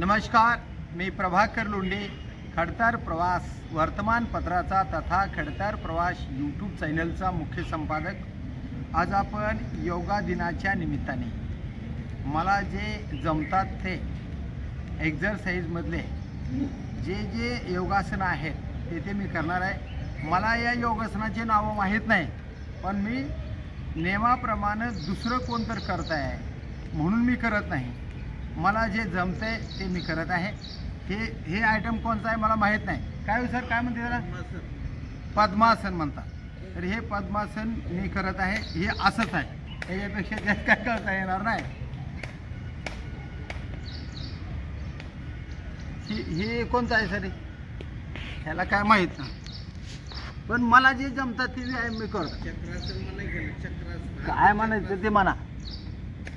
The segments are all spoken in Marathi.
नमस्कार मी प्रभाकर लोंढे खडतर प्रवास वर्तमानपत्राचा तथा खडतर प्रवास यूट्यूब चॅनलचा मुख्य संपादक. आज आपण योगा दिनाच्या निमित्ताने मला जे जमतात ते एक्झरसाईजमधले जे जे योगासनं आहेत ते ते मी करणार आहे. मला या योगासनाचे नावं माहीत नाही पण मी नियमाप्रमाणे दुसरं कोण तर करत आहे म्हणून मी करत नाही. मला जे जमतंय ते मी करत आहे. हे हे आयटम कोणतं आहे मला माहीत नाही. काय हो सर? काय म्हणते त्याला? पद्मासन. म्हणतात. तर हे पद्मासन मी करत आहे. हे असंच आहे. त्याच्यापेक्षा जास्त काय करता येणार नाही. हे कोणतं आहे सर? ह्याला काय माहीत नाही. पण मला जे जमतात ते मी करतो. काय म्हणायचं ते म्हणा.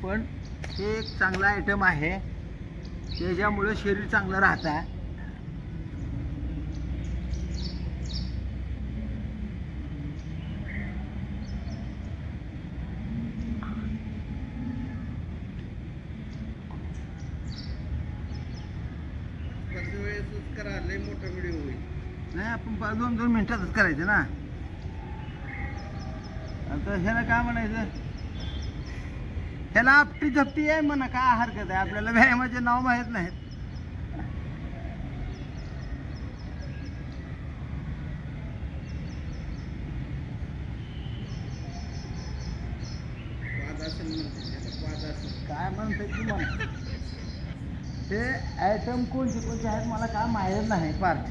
पण हे एक चांगला आयटम आहे. त्याच्यामुळे शरीर चांगलं राहतं. मोठा व्हिडिओ होईल. नाही आपण दोन दोन मिनिटातच करायचं ना. आता ह्याला काय म्हणायचं? ह्याला आपटी झपटी आहे म्हणा काय हरकत आहे? आपल्याला व्यायामाचे नाव माहीत नाहीत. काय म्हणते की ते आयटम कोणते कोणते आहेत मला काय माहीत नाही पार्ट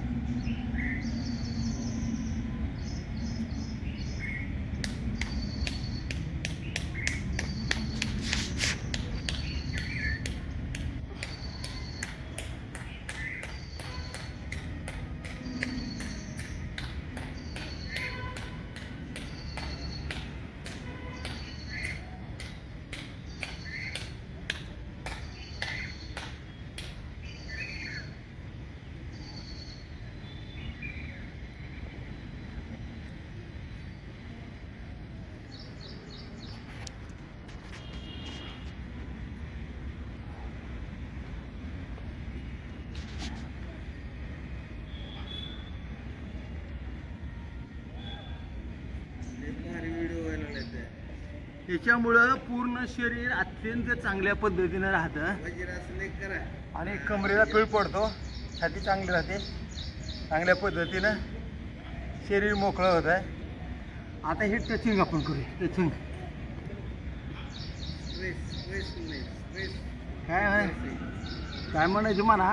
त्याच्यामुळं पूर्ण शरीर अत्यंत चांगल्या पद्धतीनं राहतं. वज्रासन करा आणि कमरेला पिळ पडतो. छाती चांगली राहते. चांगल्या पद्धतीनं शरीर मोकळं होत आहे. आता हे टचिंग आपण करूया. टचिंग स्ट्रेस स्ट्रेस नाही स्ट्रेस काय आहे? काय म्हणायचं म्हणा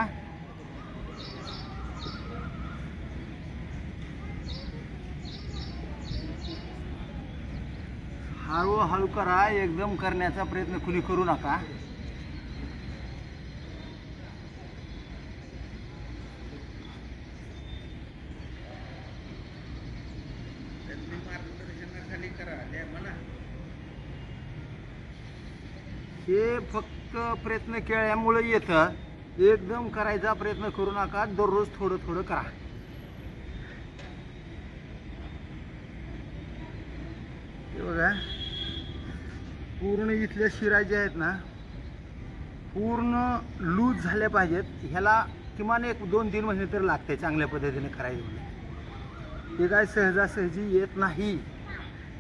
हळूहळू करा एकदम करण्याचा प्रयत्न कुणी करू नका. हे फक्त प्रयत्न केल्यामुळे येतं. एकदम करायचा प्रयत्न करू नका दररोज थोडं थोडं करा. बघा. पूर्ण इथल्या शिरा ज्या आहेत ना पूर्ण लूज झाल्या पाहिजेत. ह्याला किमान एक दोन तीन महिने तर लागते चांगल्या पद्धतीने करायचे म्हणजे ते काय सहजासहजी येत नाही.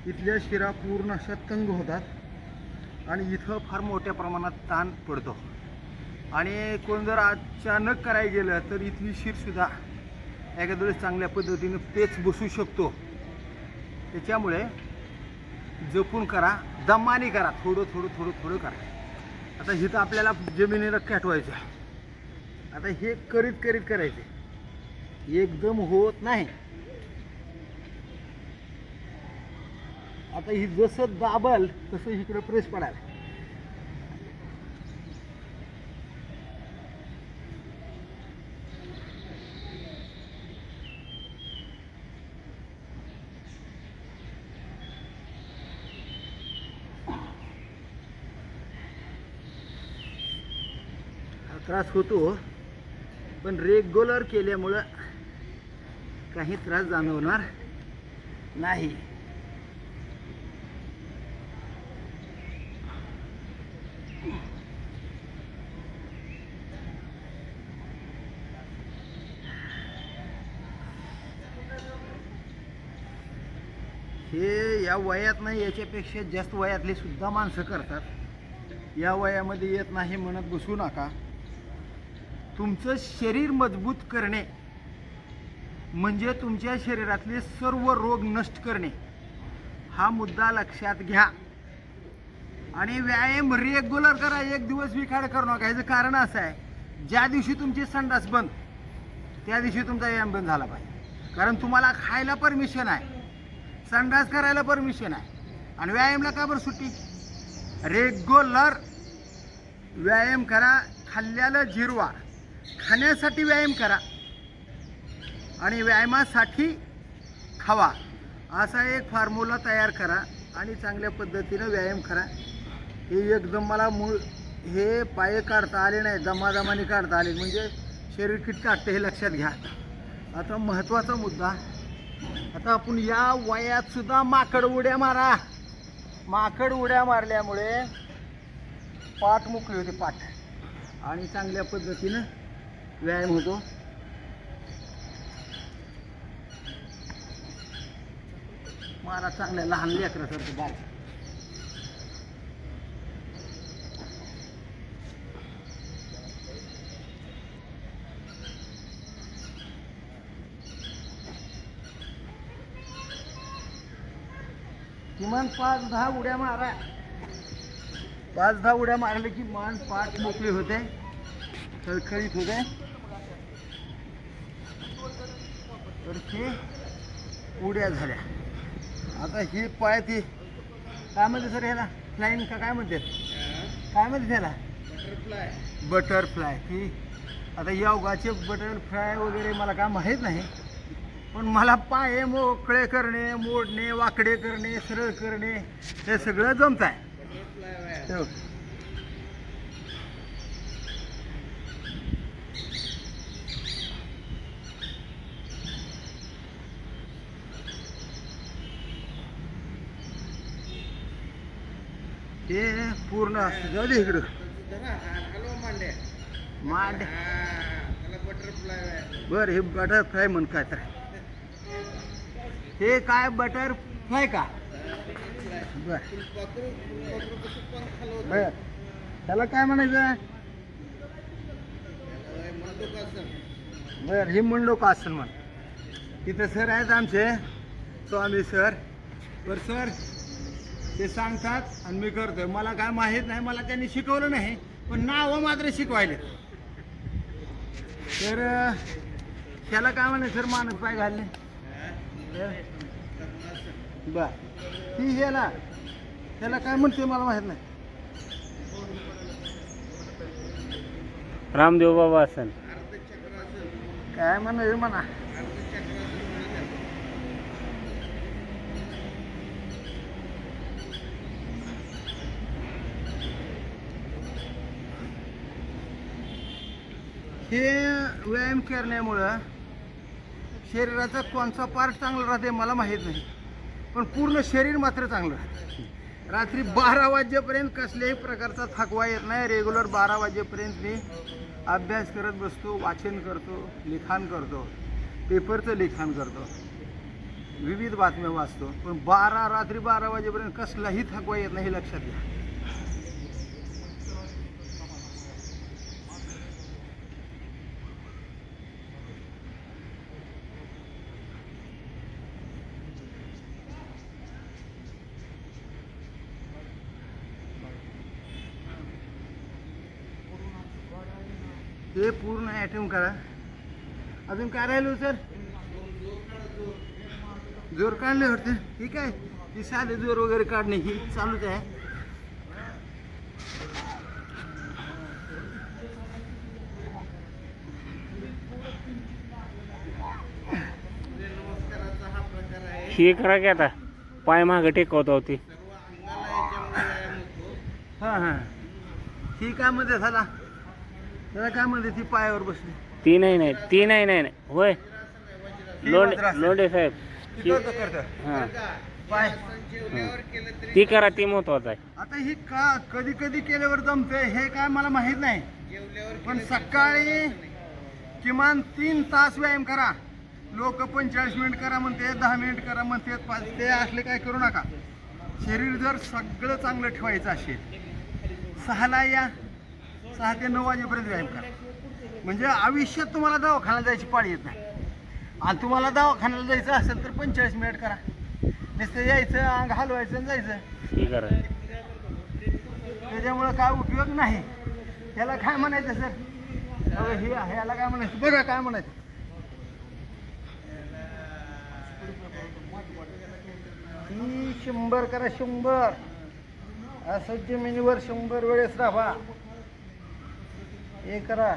इथल्या शिरा पूर्ण अशा तंग होतात आणि इथं फार मोठ्या प्रमाणात ताण पडतो. आणि कोण जर अचानक करायला गेलं तर इथली शिरसुद्धा एखाद्या वेळेस चांगल्या पद्धतीने पेच बसू शकतो. त्याच्यामुळे जपून करा दमाने करा थोडं थोडं थोडं थोडं करा. आता हिथं आपल्याला जमिनीला कॅटवायचं आता हे करीत करीत करायचे. एकदम होत नाही. आता ही जसं दाबल तसं इकडं प्रेस पडायला. त्रास होतो पण रेग्युलर केल्यामुळं काही त्रास जाणवणार नाही. हे या वयात नाही याच्यापेक्षा जास्त वयातली सुद्धा माणसं करतात. या वयामध्ये येत नाही म्हणत बसू नका. तुमचं शरीर मजबूत करणे म्हणजे तुमच्या शरीरातले सर्व रोग नष्ट करणे हा मुद्दा लक्षात घ्या. आणि व्यायाम रेग्युलर करा एक दिवस विखाड करू नका. ह्याचं कारण असं आहे ज्या दिवशी तुमची संडास बंद त्या दिवशी तुमचा व्यायाम बंद झाला पाहिजे. कारण तुम्हाला खायला परमिशन आहे संडास करायला परमिशन आहे. आणि व्यायामला का बरं सुट्टी? रेग्युलर व्यायाम करा खाल्ल्याला जिरवा. खाण्यासाठी व्यायाम करा आणि व्यायामासाठी खावा. असा एक फॉर्म्युला तयार करा आणि चांगल्या पद्धतीनं व्यायाम करा. हे एकदम मला मूळ हे पाय काढता आले नाही दमादमाने काढता आले. म्हणजे शरीर किट काढते हे लक्षात घ्या. आता महत्त्वाचा मुद्दा. आता आपण या वयातसुद्धा माकड उड्या मारा. माकड उड्या मारल्यामुळे पाठ मोकळी होते पाठ. आणि चांगल्या पद्धतीनं व्यायाम होतो मारा चांगल्या लहान लेकरासारखं बाय किमान पाच दहा उड्या मारा. पाच दहा उड्या मारले की मान पाठ मोकळी होते खळखळीत होते. तर हे उड्या झाल्या. आता ही पाय ती काय म्हणते सर ह्याला? फ्लाईन का काय म्हणते? काय म्हणते त्याला? बटरफ्लाय बटरफ्लाय ही आता योगाचे बटरफ्लाय वगैरे मला काय माहीत नाही. पण मला पाय मोकळे करणे मोडणे वाकडे करणे सरळ करणे हे सगळं जमत आहे हो. हे पूर्ण असतं. जाऊ दे इकडं. मांड. हा, बर हे बटरफ्लाय म्हण काय तर. हे काय बटरफ्लाय का? बर. त्याला काय म्हणायचं? बर हे म्हणलो का असं म्हण. तिथं सर आहेत आमचे. स्वामी सर. बर सर. ते सांगतात आणि मी करतोय. मला काय माहीत नाही मला त्यांनी शिकवलं नाही पण नावं मात्र शिकवायले. तर त्याला काय म्हणे सर मानस पाय घालणे? बर. ती ह्याला त्याला काय म्हणते मला माहीत नाही. रामदेव बाबा अर्धचक्रासन काय म्हणायचं म्हणा. हे व्यायाम करण्यामुळं शरीराचा कोणचा पार्ट चांगला राहते मला माहीत नाही. पण पूर्ण शरीर मात्र चांगलं राहतं. रात्री बारा वाजेपर्यंत कसल्याही प्रकारचा थकवा येत नाही. रेग्युलर बारा वाजेपर्यंत मी अभ्यास करत बसतो वाचन करतो लिखाण करतो पेपरचं लिखाण करतो. विविध बातम्या वाचतो. पण बारा रात्री बारा वाजेपर्यंत कसलाही थकवा येत नाही हे लक्षात घ्या. हे पूर्ण ॲटम करा. अजून काय राहिलो सर? जोर काढले होते. ठीक आहे ती साधे जोर वगैरे काढणे ही चालूच आहे. हा आहे करा की आता. पाय मागं टेकवत होती. हां हां. ती काय म्हणते झाला त्याला काय म्हणते ती पायावर बसली. ती नाही नाही ती नाही नाही नाही. होय. लोंडे साहेब. ती करतो हां. पाय. ती करा ती महत्वाचं आहे. आता ही का कधी कधी केल्यावर जमते हे काय मला माहीत नाही. पण सकाळी. किमान तीन तास व्यायाम करा. लोक पंचेचाळीस मिनिट करा म्हणते दहा मिनिट करा म्हणते पाच ते असले काय करू नका. शरीर जर सगळं चांगलं ठेवायचं असेल सहाला या. सहा ते नऊ वाजेपर्यंत व्यायाम करा. म्हणजे आयुष्यात तुम्हाला दवाखान्यात जायची पाळी येत नाही. आणि तुम्हाला दवाखान्याला जायचं असेल तर पंचेचाळीस मिनिट करा. नुसतं यायचं अंग हलवायचं आणि जायचं. त्याच्यामुळं काय उपयोग नाही. त्याला काय म्हणायचं सर? हे ह्याला काय म्हणायचं? बघा काय म्हणायचं. ही शंभर करा शंभर. असं जमिनीवर शंभर वेळेस राहा. हे करा.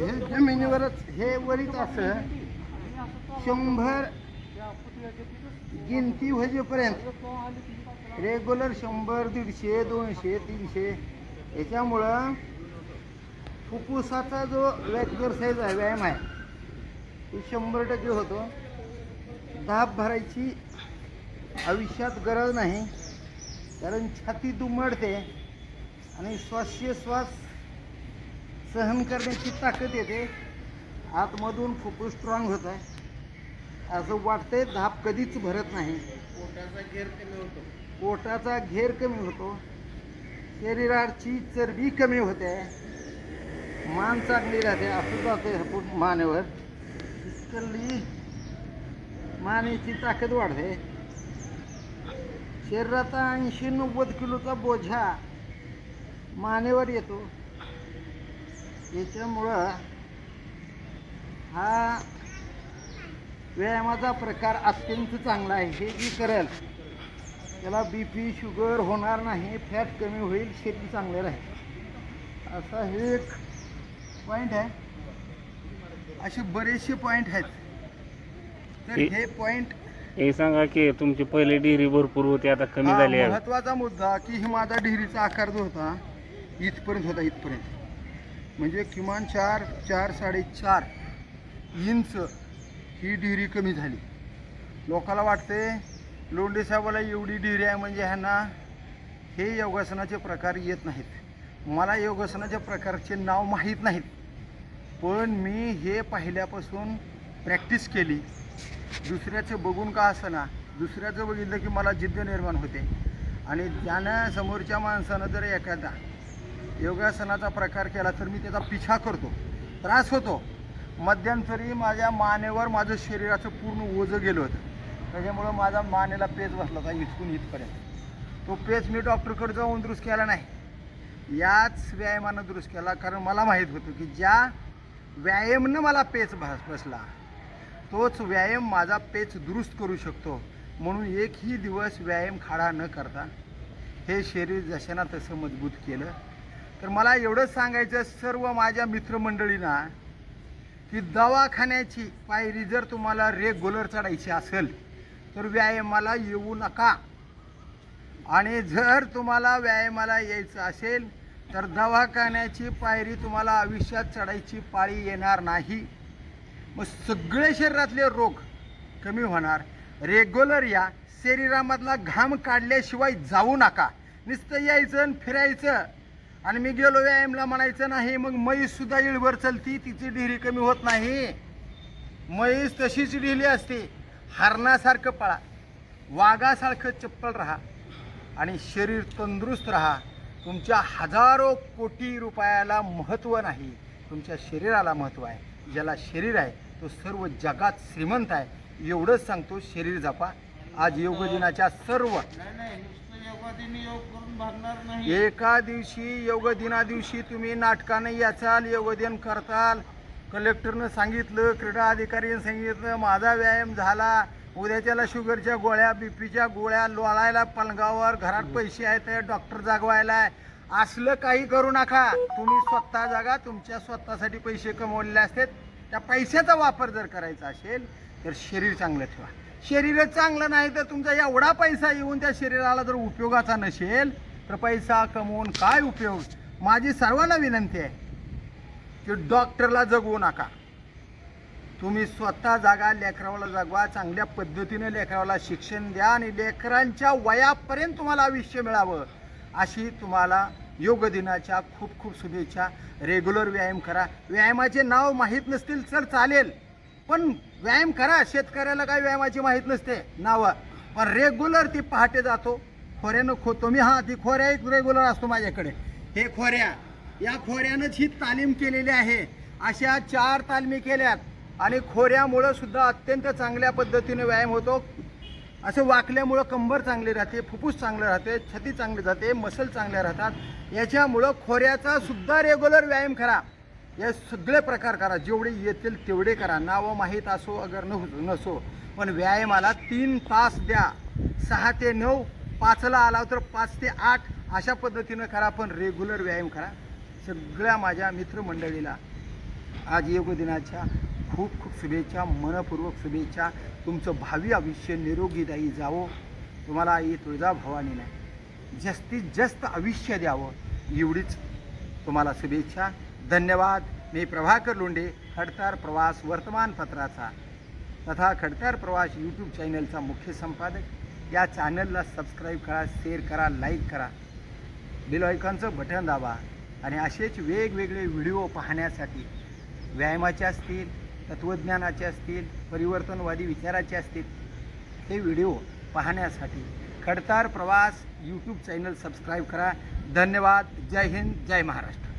हे जमिनीवरच हे वरीच असं. शंभर गिनती होजेपर्यंत रेग्युलर शंभर दीडशे दोनशे तीनशे. याच्यामुळं फुफ्फुसाचा जो एक्झरसाईज आहे व्यायाम आहे तो शंभर टक्के होतो. दाब भरायची आयुष्यात गरज नाही. कारण छाती दुमडते आणि श्वासोश्वास सहन करण्याची ताकद येते. आतमधून फुफ्फुस स्ट्रॉंग होत आहे. असं वाटतंय धाप कधीच भरत नाही. पोटाचा घेर कमी होतो. पोटाचा घेर कमी होतो. शरीराची चरबी कमी होते. मान चांगली राहते. असं जाते मानेवर. इतकली मानेची ताकद वाढते. शरीराचा ऐंशी नव्वद किलोचा बोझा मानेवर येतो. याच्यामुळं हा व्यायामाचा प्रकार अत्यंत चांगला आहे. हे जी करेल त्याला बी पी शुगर होणार नाही फॅट कमी होईल शरीर चांगले राहील. असा हे एक पॉईंट आहे. असे बरेचसे पॉईंट आहेत. तर हे- पॉईंट हे सांगा की तुमची पहिली डिग्री भरपूर होती आता कमी झाली आहे. महत्त्वाचा मुद्दा की ही माझा डिग्रीचा आकार जो होता इथपर्यंत होता इथपर्यंत. म्हणजे किमान चार चार साडेचार इंच ही डिग्री कमी झाली. लोकाला वाटते लोंढे साहेबाला एवढी डिग्री आहे म्हणजे ह्यांना हे योगासनाचे प्रकार येत नाहीत. मला योगासनाच्या प्रकारचे नाव माहीत नाहीत. पण मी हे पाहिल्यापासून प्रॅक्टिस केली. दुसऱ्याचं बघून का असना दुसऱ्याचं बघितलं की मला जिद्द निर्माण होते. आणि ज्यानं समोरच्या माणसानं जर एखादा योगासनाचा प्रकार केला तर मी त्याचा पिछा करतो. त्रास होतो. मध्यंतरी माझ्या मानेवर माझं शरीराचं पूर्ण ओझं गेलं होतं. त्याच्यामुळं माझा मानेला पेच बसला होता इथून इथपर्यंत. तो पेच मी डॉक्टरकडे जाऊन दुरुस्त केला नाही. याच व्यायामानं दुरुस्त केला कारण मला माहीत होतं की ज्या व्यायामनं मला पेच भास बसला तोच व्यायाम माझा पेच दुरुस्त करू शकतो. म्हणून एकही दिवस व्यायाम खाडा न करता हे शरीर जशाना तसं मजबूत केलं तर मला एवढंच सांगायचं सर्व माझ्या मित्रमंडळींना की दवाखान्याची पायरी जर तुम्हाला रेग्युलर चढायची असेल तर व्यायामाला येऊ नका. आणि जर तुम्हाला व्यायामाला यायचं असेल तर दवाखान्याची पायरी तुम्हाला आयुष्यात चढायची पाळी येणार नाही. मग सगळे शरीरातले रोग कमी होणार. रेग्युलर या शरीरामधला घाम काढल्याशिवाय जाऊ नका. नुसतं यायचं आणि फिरायचं. आणि मी गेलो व्यायामला म्हणायचं नाही मग म्हैस सुद्धा इळभर चलती तिची ढिरी कमी होत नाही. म्हैस तशीच ढिली असते. हरणासारखं पळा. वाघासारखं चप्पल राहा. आणि शरीर तंदुरुस्त राहा. तुमच्या हजारो कोटी रुपयाला महत्त्व नाही. तुमच्या शरीराला महत्त्व आहे. ज्याला शरीर आहे तो सर्व जगात श्रीमंत आहे. एवढंच सांगतो शरीर जपा. आज योग दिनाच्या सर्व योगादिनी योग करून भागणार नाही. एका दिवशी योग दिना दिवशी तुम्ही नाटकाने याचाल योगदान करताल. कलेक्टरनं सांगितलं क्रीडा अधिकारीनं सांगितलं माझा व्यायाम झाला. उद्याच्याला शुगरच्या गोळ्या बीपीच्या गोळ्या लोळायला पलंगावर घरात पैसे आहेत डॉक्टर जागवायला आहे. असलं काही करू नका. तुम्ही स्वतः जागा तुमच्या स्वतःसाठी पैसे कमवलेले असतात. त्या पैशाचा वापर जर करायचा असेल तर शरीर चांगलं ठेवा. शरीरच चांगलं नाही तर तुमचा एवढा पैसा येऊन त्या शरीराला जर उपयोगाचा नसेल तर पैसा कमवून काय उपयोग? माझी सर्वांना विनंती आहे की डॉक्टरला जगवू नका. तुम्ही स्वतः जागा लेकरावाला जगवा चांगल्या पद्धतीने लेकरावाला शिक्षण द्या आणि लेकरांच्या वयापर्यंत तुम्हाला आयुष्य मिळावं. अशी तुम्हाला योग दिनाच्या खूप खूप शुभेच्छा. रेग्युलर व्यायाम करा. व्यायामाचे नाव माहीत नसतील तर चालेल. पण व्यायाम करा शेतकऱ्याला काय व्यायामाची माहीत नसते. नावं. पण रेग्युलर ती पहाटे जातो. खोऱ्यानं खोतो. मी हा ती खोऱ्या एक रेग्युलर असतो माझ्याकडे. हे खोऱ्या. या खोऱ्यानंच ही तालीम केलेली आहे. अशा चार तालमी केल्यात. आणि खोऱ्यामुळं सुद्धा अत्यंत चांगल्या पद्धतीने व्यायाम होतो. असं वाकल्यामुळं कंबर चांगली राहते फुफ्फूस चांगलं राहते छती चांगली जाते मसल चांगल्या राहतात. याच्यामुळं खोऱ्याचा सुद्धा रेग्युलर व्यायाम करा. हे सगळे प्रकार करा जेवढे येतील तेवढे करा. नावं माहीत असो अगर न नसो पण व्यायामाला तीन तास द्या. सहा ते नऊ पाचला आला तर पाच ते आठ अशा पद्धतीनं करा पण रेग्युलर व्यायाम करा. सगळ्या माझ्या मित्रमंडळीला आज योग दिनाच्या खूप खूप शुभेच्छा मनपूर्वक शुभेच्छा. तुमचं भावी आयुष्य निरोगीदायी जावो. तुम्हाला आई तुळजा नाही जास्तीत जास्त आयुष्य द्यावं एवढीच तुम्हाला शुभेच्छा. धन्यवाद. मी प्रभाकर लोंढे खडतार प्रवास वर्तमानपत्राचा तथा खडतार प्रवास यूट्यूब चॅनलचा मुख्य संपादक. या चॅनलला सबस्क्राईब करा शेअर करा लाईक करा. बेल आयकॉनचं बटन दाबा आणि असेच वेगवेगळे व्हिडिओ पाहण्यासाठी व्यायामाचे असतील तत्त्वज्ञानाचे असतील परिवर्तनवादी विचाराचे असतील हे व्हिडिओ पाहण्यासाठी खडतार प्रवास यूट्यूब चॅनल सबस्क्राईब करा. धन्यवाद. जय हिंद जय महाराष्ट्र.